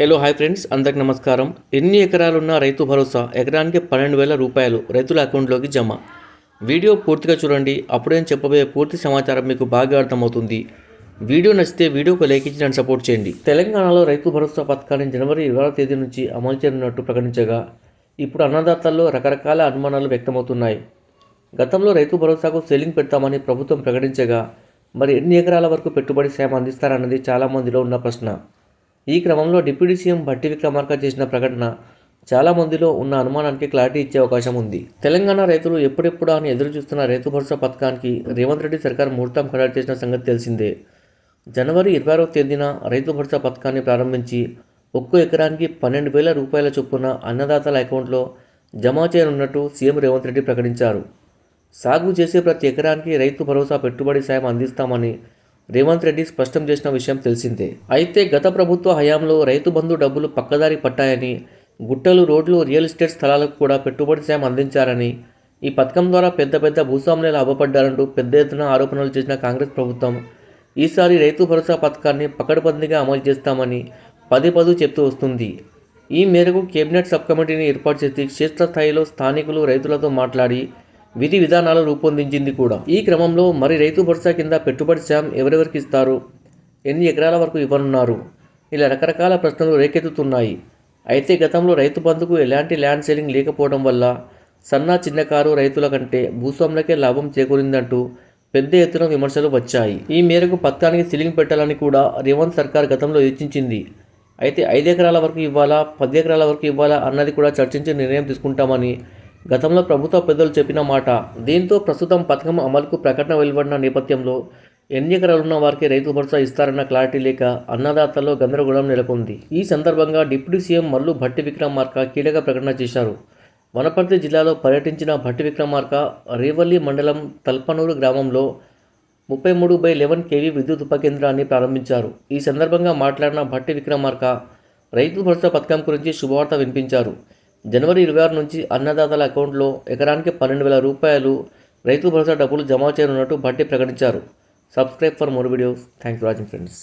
Hello hi friends అందరికి నమస్కారం. ఎన్ని ఎకరాలున్న రైతు భరోసా? ఎకరానికి పన్నెండు వేల రూపాయలు రైతుల అకౌంట్లోకి జమ. వీడియో పూర్తిగా చూడండి. అప్పుడేం చెప్పబోయే పూర్తి సమాచారం మీకు బాగా అర్థమవుతుంది. వీడియో నచ్చితే వీడియోకు లైక్ ఇచ్చి నన్ను సపోర్ట్ చేయండి. తెలంగాణలో రైతు భరోసా పథకాన్ని జనవరి ఇరవై తేదీ నుంచి అమలు చేయనున్నట్టు ప్రకటించగా ఇప్పుడు అన్నదాతల్లో రకరకాల అనుమానాలు వ్యక్తమవుతున్నాయి. గతంలో రైతు భరోసాకు సెల్లింగ్ పెడతామని ప్రభుత్వం ప్రకటించగా మరి ఎన్ని ఎకరాల వరకు పెట్టుబడి సాయం అందిస్తారన్నది చాలామందిలో ఉన్న ప్రశ్న. ఈ క్రమంలో డిప్యూటీ సీఎం భట్టి విక్రమార్క చేసిన ప్రకటన చాలా మందిలో ఉన్న అనుమానానికి క్లారిటీ ఇచ్చే అవకాశం ఉంది. తెలంగాణ రైతులు ఎప్పుడెప్పుడు అని ఎదురు చూస్తున్న రైతు భరోసా పథకానికి రేవంత్ రెడ్డి సర్కార్ ముహూర్తం ఖరారు చేసిన సంగతి తెలిసిందే. జనవరి ఇరవై ఆరవ తేదీన రైతు భరోసా పథకాన్ని ప్రారంభించి ఒక్కో ఎకరానికి పన్నెండు వేల రూపాయల చొప్పున అన్నదాతల అకౌంట్లో జమ చేయనున్నట్టు సీఎం రేవంత్ రెడ్డి ప్రకటించారు. సాగు చేసే ప్రతి ఎకరానికి రైతు భరోసా పెట్టుబడి సాయం అందిస్తామని రేవంత్ రెడ్డి స్పష్టం చేసిన విషయం తెలిసిందే. అయితే గత ప్రభుత్వ హయాంలో రైతు బంధు డబ్బులు పక్కదారి పట్టాయని గుట్టలు రోడ్లు రియల్ ఎస్టేట్ స్థలాలకు కూడా పెట్టుబడి సాయం అందించారని ఈ పథకం ద్వారా పెద్ద పెద్ద భూస్వాములు లాభపడ్డారంటూ పెద్ద ఎత్తున ఆరోపణలు చేసిన కాంగ్రెస్ ప్రభుత్వం. ఈసారి రైతు భరోసా పథకాన్ని పకడ్బందీగా అమలు చేస్తామని పదే పదు చెప్తూ వస్తుంది. ఈ మేరకు కేబినెట్ సబ్ కమిటీని ఏర్పాటు చేసి క్షేత్రస్థాయిలో స్థానికులు రైతులతో మాట్లాడి విధి విధానాలు రూపొందించింది కూడా. ఈ క్రమంలో మరి రైతు భరోసా కింద పెట్టుబడి సాయం ఎవరెవరికి ఇస్తారు? ఎన్ని ఎకరాల వరకు ఇవ్వనున్నారు? ఇలా రకరకాల ప్రశ్నలు రేకెత్తుతున్నాయి. అయితే గతంలో రైతు బంధుకు ఎలాంటి ల్యాండ్ సెల్లింగ్ లేకపోవడం వల్ల సన్న చిన్నకారు రైతుల కంటే భూస్వాములకే లాభం చేకూరిందంటూ పెద్ద ఎత్తున విమర్శలు వచ్చాయి. ఈ మేరకు పత్రానికి సీలింగ్ పెట్టాలని కూడా రేవంత్ సర్కార్ గతంలో యోచించింది అయితే ఐదు ఎకరాల వరకు ఇవ్వాలా? పది ఎకరాల వరకు ఇవ్వాలా? అన్నది కూడా చర్చించి నిర్ణయం తీసుకుంటామని గతంలో ప్రభుత్వ పెద్దలు చెప్పిన మాట దీంతో ప్రస్తుతం పథకం అమలుకు ప్రకటన వెలువడిన నేపథ్యంలో ఎన్ని ఎకరాలున్న వారికి రైతు భరోసా ఇస్తారన్న క్లారిటీ లేక అన్నదాతల్లో గందరగోళం నెలకొంది. ఈ సందర్భంగా డిప్యూటీ సీఎం మల్లు భట్టి విక్రమార్క కీలక ప్రకటన చేశారు. వనపర్తి జిల్లాలో పర్యటించిన భట్టి విక్రమార్క రేవల్లి మండలం తల్పనూరు గ్రామంలో ముప్పై మూడు బై లెవెన్ కేవీ విద్యుత్ ఉపకేంద్రాన్ని ప్రారంభించారు. ఈ సందర్భంగా మాట్లాడిన భట్టి విక్రమార్క రైతు భరోసా పథకం గురించి శుభవార్త వినిపించారు. జనవరి ఇరవై ఆరు నుంచి అన్నదాతల అకౌంట్లో ఎకరానికి పన్నెండు వేల రూపాయలు రైతు భరోసా డబ్బులు జమ చేయనున్నట్టు భట్టి ప్రకటించారు. Subscribe for more videos thanks for watching friends